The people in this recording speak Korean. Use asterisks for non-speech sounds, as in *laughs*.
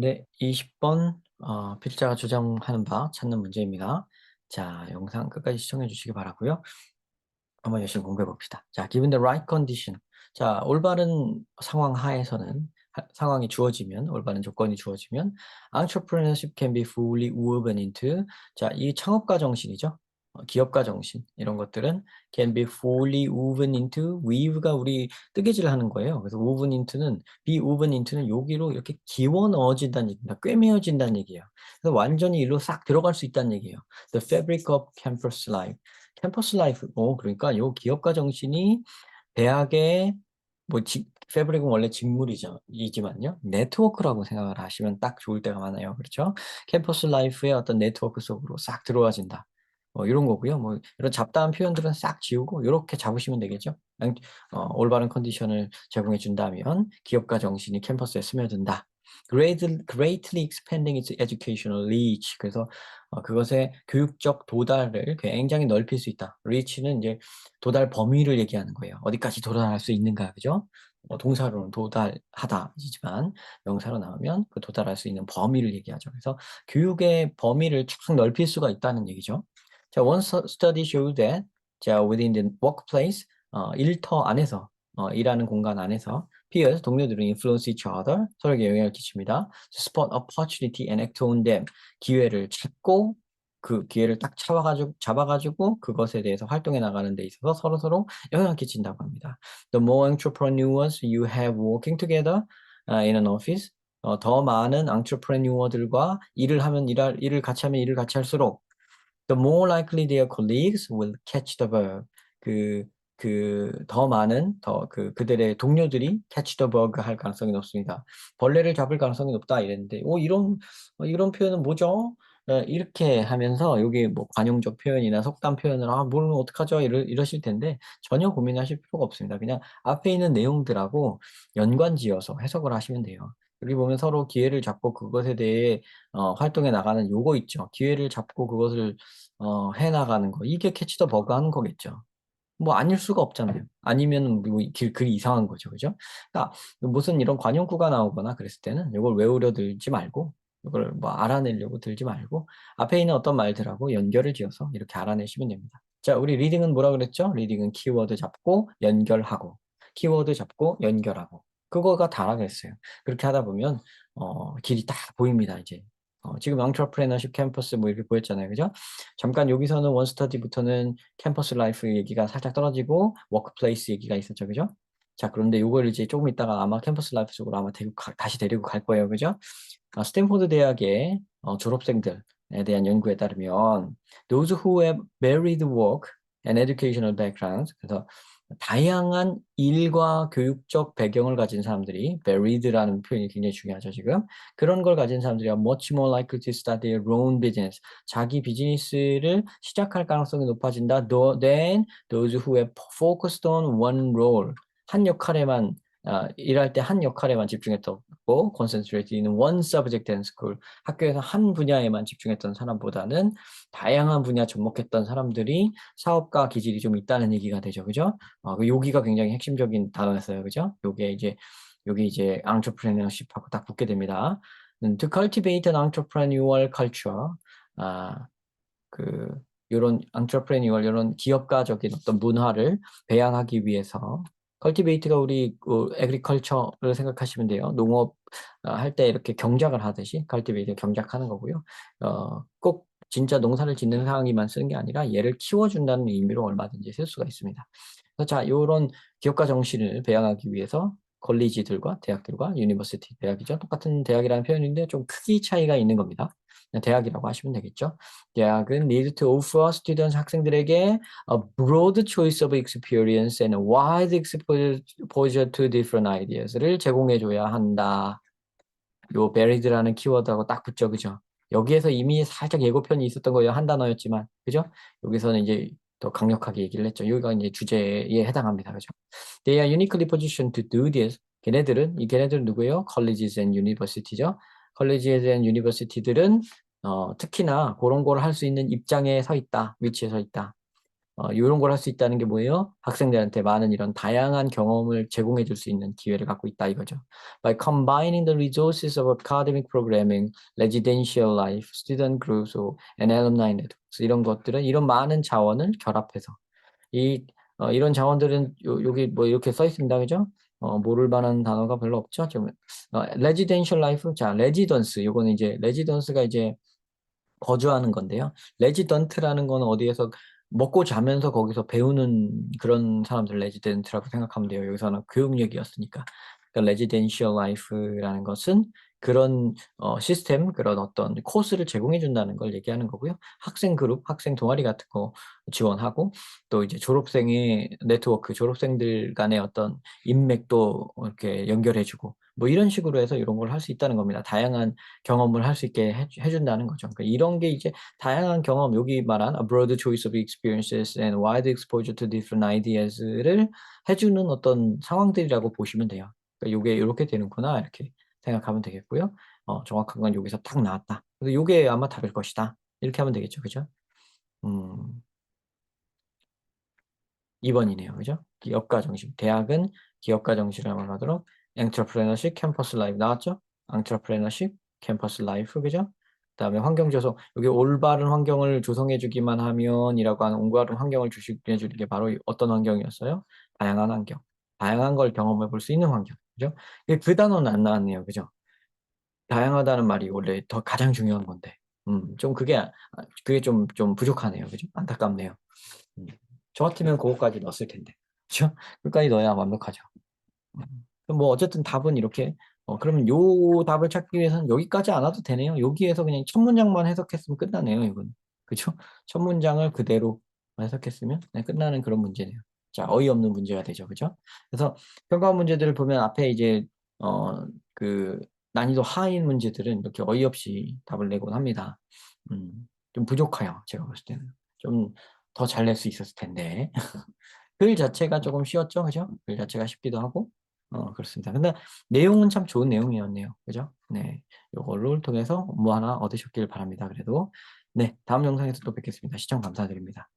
네, 20번 어, 필자가 주장하는 바 찾는 문제입니다. 자, 영상 끝까지 시청해 주시기 바라고요. 한번 열심히 공부해 봅시다. 자, given the right condition. 자, 올바른 상황 하에서는 하- 상황이 주어지면 올바른 조건이 주어지면 entrepreneurship can be fully woven into 자, 이 창업가 정신이죠. 어, 기업가 정신 이런 것들은 can be fully woven into weave가 우리 뜨개질을 하는 거예요. 그래서 woven into는 be woven into는 여기로 이렇게 기워 넣어진다는 얘기입니다. 꿰매어진다는 얘기예요. 그래서 완전히 일로 싹 들어갈 수 있다는 얘기예요. The fabric of campus life. 캠퍼스 라이프, 어, 그러니까 요 기업가 정신이 대학의 뭐 직, 패브릭은 원래 직물이죠, 이지만요. 네트워크라고 생각을 하시면 딱 좋을 때가 많아요. 그렇죠? 캠퍼스 라이프의 어떤 네트워크 속으로 싹 들어와진다. 뭐 이런 거고요. 뭐 이런 잡다한 표현들은 싹 지우고 이렇게 잡으시면 되겠죠. 양- 어, 올바른 컨디션을 제공해 준다면 기업가 정신이 캠퍼스에 스며든다. Greatly, greatly expanding its educational reach. 그래서 어, 그것의 교육적 도달을 굉장히 넓힐 수 있다. reach는 이제 도달 범위를 얘기하는 거예요. 어디까지 도달할 수 있는가, 그죠? 어, 동사로는 도달하다이지만 명사로 나오면 그 도달할 수 있는 범위를 얘기하죠. 그래서 교육의 범위를 쫙 넓힐 수가 있다는 얘기죠. 자, one stu- study showed that 자, within the workplace 어, 일터 안에서 어, 일하는 공간 안에서 peers 동료들은 influence each other 서로에게 영향을 끼칩니다. Spot opportunity and act on them 기회를 찾고 그 기회를 딱 잡아가지고 잡아가지고 그것에 대해서 활동해 나가는 데 있어서 서로 서로 영향을 끼친다고 합니다. The more entrepreneurs you have working together uh, in an office, 어, 더 많은 entrepreneur들과 일을 하면 일할 일을 같이 하면 일을 같이 할수록 the more likely their colleagues will catch the bug. 그, 그, 더 많은, 더, 그, 그들의 동료들이 catch the bug 할 가능성이 높습니다. 벌레를 잡을 가능성이 높다 이랬는데, 오, 이런, 어, 이런 표현은 뭐죠? 어, 이렇게 하면서 여기 뭐 관용적 표현이나 속담 표현을 아, 모르면 어떡하죠? 이러, 이러실 텐데 전혀 고민하실 필요가 없습니다. 그냥 앞에 있는 내용들하고 연관 지어서 해석을 하시면 돼요. 여기 보면 서로 기회를 잡고 그것에 대해 어, 활동해 나가는 요거 있죠. 기회를 잡고 그것을 어, 해 나가는 거. 이게 캐치 더 버그 하는 거겠죠. 뭐 아닐 수가 없잖아요. 아니면 뭐 길, 글이 이상한 거죠. 그죠? 그러니까 무슨 이런 관용구가 나오거나 그랬을 때는 이걸 외우려 들지 말고 이걸 뭐 알아내려고 들지 말고 앞에 있는 어떤 말들하고 연결을 지어서 이렇게 알아내시면 됩니다. 자, 우리 리딩은 뭐라 그랬죠? 리딩은 키워드 잡고 연결하고 키워드 잡고 연결하고 그거가 다라 그랬어요. 그렇게 하다 보면 어, 길이 딱 보입니다. 이제 어, 지금 entrepreneurship 캠퍼스 뭐 이렇게 보였잖아요. 그죠? 잠깐 여기서는 원스터디부터는 캠퍼스 라이프 얘기가 살짝 떨어지고 워크플레이스 얘기가 있었죠. 그죠? 자, 그런데 요걸 이제 조금 있다가 아마 캠퍼스 라이프 쪽으로 아마 데리고 가, 다시 데리고 갈 거예요. 그죠? 아, 스탠포드 대학의 어, 졸업생들에 대한 연구에 따르면 those who have varied work and educational backgrounds 그래서 다양한 일과 교육적 배경을 가진 사람들이 varied라는 표현이 굉장히 중요하죠 지금 그런 걸 가진 사람들이 much more likely to start their own business 자기 비즈니스를 시작할 가능성이 높아진다 than those who have focused on one role 한 역할에만 아, 일할 때 한 역할에만 집중했고 concentrate in one subject and school 학교에서 한 분야에만 집중했던 사람보다는 다양한 분야 접목했던 사람들이 사업가 기질이 좀 있다는 얘기가 되죠, 그죠? 어, 그 여기가 굉장히 핵심적인 단어였어요, 그죠? 요게 이제 여기 이제 entrepreneurship하고 딱 붙게 됩니다. 음, to cultivate an entrepreneurial culture, 아, 그 이런 entrepreneurial 이런 기업가적인 어떤 문화를 배양하기 위해서 cultivate가 우리 그 agriculture를 생각하시면 돼요. 농업 어, 할때 이렇게 경작을 하듯이 cultivate 경작하는 거고요. 어, 꼭 진짜 농사를 짓는 상황이만 쓰는 게 아니라 얘를 키워준다는 의미로 얼마든지 쓸 수가 있습니다. 자, 이런 기업가 정신을 배양하기 위해서 컬리지들과 대학들과 유니버시티 대학이죠. 똑같은 대학이라는 표현인데 좀 크기 차이가 있는 겁니다. 대학이라고 하시면 되겠죠. 대학은 need to offer students 학생들에게 a broad choice of experience and wide exposure to different ideas를 제공해줘야 한다. 요 varied라는 키워드하고 딱 붙죠, 그죠? 여기에서 이미 살짝 예고편이 있었던 거예요. 한 단어였지만, 그죠? 여기서는 이제 더 강력하게 얘기를 했죠. 여기가 이제 주제에 해당합니다, 그죠? They are uniquely positioned to do this. 걔네들은 이 걔네들은 누구예요? Colleges and University죠. Colleges and University들은 어, 특히나 그런 걸 할 수 있는 입장에 서 있다, 위치에 서 있다. 어, 이런 걸 할 수 있다는 게 뭐예요? 학생들한테 많은 이런 다양한 경험을 제공해 줄 수 있는 기회를 갖고 있다 이거죠. By combining the resources of academic programming, residential life, student groups, and alumni networks 이런 것들은 이런 많은 자원을 결합해서 이 어, 이런 자원들은 요, 여기 뭐 이렇게 써 있습니다, 그죠? 어, 모를 만한 단어가 별로 없죠. 좀 어, residential life, 자, residence 요거는 이제 residence가 이제 거주하는 건데요. 레지던트라는 거는 어디에서 먹고 자면서 거기서 배우는 그런 사람들 레지던트라고 생각하면 돼요. 여기서는 교육력이었으니까. 그러니까 레지덴셜 라이프라는 것은 그런 어, 시스템, 그런 어떤 코스를 제공해 준다는 걸 얘기하는 거고요. 학생 그룹, 학생 동아리 같은 거 지원하고 또 이제 졸업생의 네트워크, 졸업생들 간의 어떤 인맥도 이렇게 연결해 주고 뭐 이런 식으로 해서 이런 걸 할 수 있다는 겁니다. 다양한 경험을 할 수 있게 해, 해준다는 거죠. 그러니까 이런 게 이제 다양한 경험, 여기 말한 a broad choice of experiences and wide exposure to different ideas를 해주는 어떤 상황들이라고 보시면 돼요. 그러니까 이게 이렇게 되는구나 이렇게 생각하면 되겠고요. 어, 정확한 건 여기서 딱 나왔다. 그래서 이게 아마 답일 것이다. 이렇게 하면 되겠죠, 그죠? 음, 2번이네요, 그죠? 기업가 정신. 대학은 기업가 정신을 말하도록 엔트러프레너십, 캠퍼스 라이프 나왔죠? 엔트러프레너십, 캠퍼스 라이프, 그죠? 그 다음에 환경 조성. 여기 올바른 환경을 조성해 주기만 하면 이라고 하는 올바른 환경을 주시해 주는 게 바로 어떤 환경이었어요? 다양한 환경. 다양한 걸 경험해 볼 수 있는 환경. 그죠? 그 단어는 안 나왔네요. 그죠? 다양하다는 말이 원래 더 가장 중요한 건데. 음, 좀 그게 아, 그게 좀 좀 부족하네요. 그죠? 안타깝네요. 음. 저 같으면 그거까지 넣었을 텐데. 그죠? 끝까지 넣어야 완벽하죠. 음. 뭐 어쨌든 답은 이렇게 어, 그러면 요 답을 찾기 위해서는 여기까지 안 와도 되네요. 여기에서 그냥 첫 문장만 해석했으면 끝나네요. 이건. 그죠? 첫 문장을 그대로 해석했으면 네, 끝나는 그런 문제네요. 자, 어이없는 문제가 되죠. 그죠? 그래서 평가 문제들을 보면 앞에 이제 어, 그 난이도 하인 문제들은 이렇게 어이없이 답을 내곤 합니다. 음, 좀 부족해요. 제가 봤을 때는. 좀 더 잘 낼 수 있었을 텐데. *laughs* 글 자체가 조금 쉬웠죠. 그죠? 글 자체가 쉽기도 하고. 어, 그렇습니다. 근데 내용은 참 좋은 내용이었네요. 그죠? 네. 요걸로 통해서 뭐 하나 얻으셨길 바랍니다. 그래도. 네. 다음 영상에서 또 뵙겠습니다. 시청 감사드립니다.